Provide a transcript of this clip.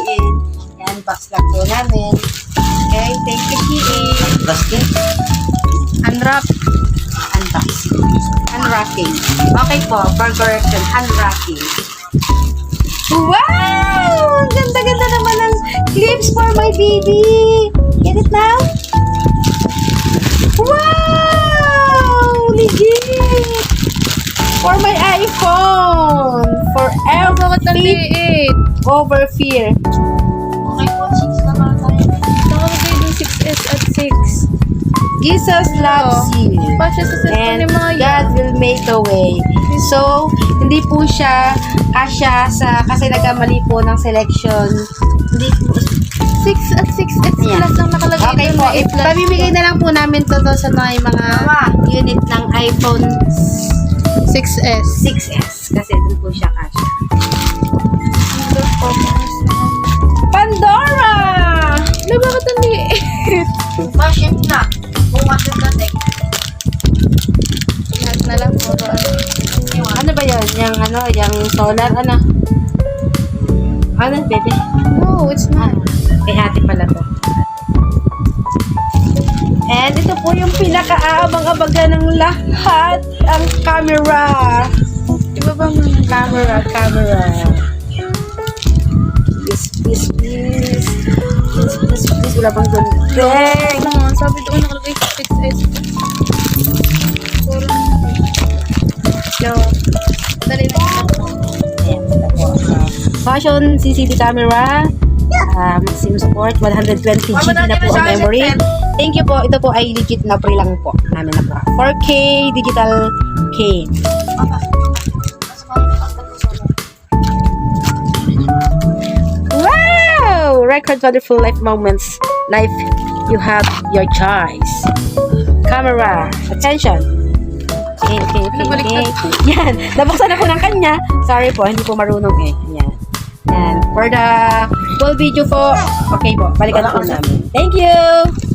Kiin. Yan, box lang po namin. Okay, thank you, Kiin. Basket. Unwrap. Unbox. Unwrapping. Okay po, for correction, unwrapping. Wow! Ganda-ganda naman ng clips for my baby! For my iPhone. Forever liit? over fear. Okay po, chicks na mga tayo. Nakalagay din 6S at 6. Jesus loves you. Sa cellphone And ni Maya. God will make a way. So, hindi po siya kasya sa, kasi nagkamali po ng selection. Hindi po. 6 at 6S Ayan. plus ang nakalagay Okay doon po, na pamimigay na lang po namin to, to sa mga, mga unit ng iPhone 6S. 6S. Kasi doon po siya kasya. Pandora! Na bakit ang liit? Maship na. Bukas yung dating. Lahat na lang puro ano. Ano ba yun? Yung ano, yung solar, ano? Ano, bebe? No, it's not. Kay ate pinaka-aabang-abaga ng lahat, ang camera. Iba ba mo? Camera, camera. Please, please, please. Please, please, please. Wala bang gunting. Ano nga, sabi doon nakalagay 6S. Puro So, Dali na. Fashion CCTV camera. Uh, maximum support, 120 GB na po ang memory. Thank you po. Ito po ay legit na pre lang po. Namin na po. 4K digital K. Wow! Record wonderful life moments. Life, you have your choice. Camera. Attention. Okay, okay, okay, okay. Yan. Nabuksan ako ng kanya. Sorry po, hindi po marunong eh. Yan. Yan. For the full video po, okay po. Balikan po namin. Thank you!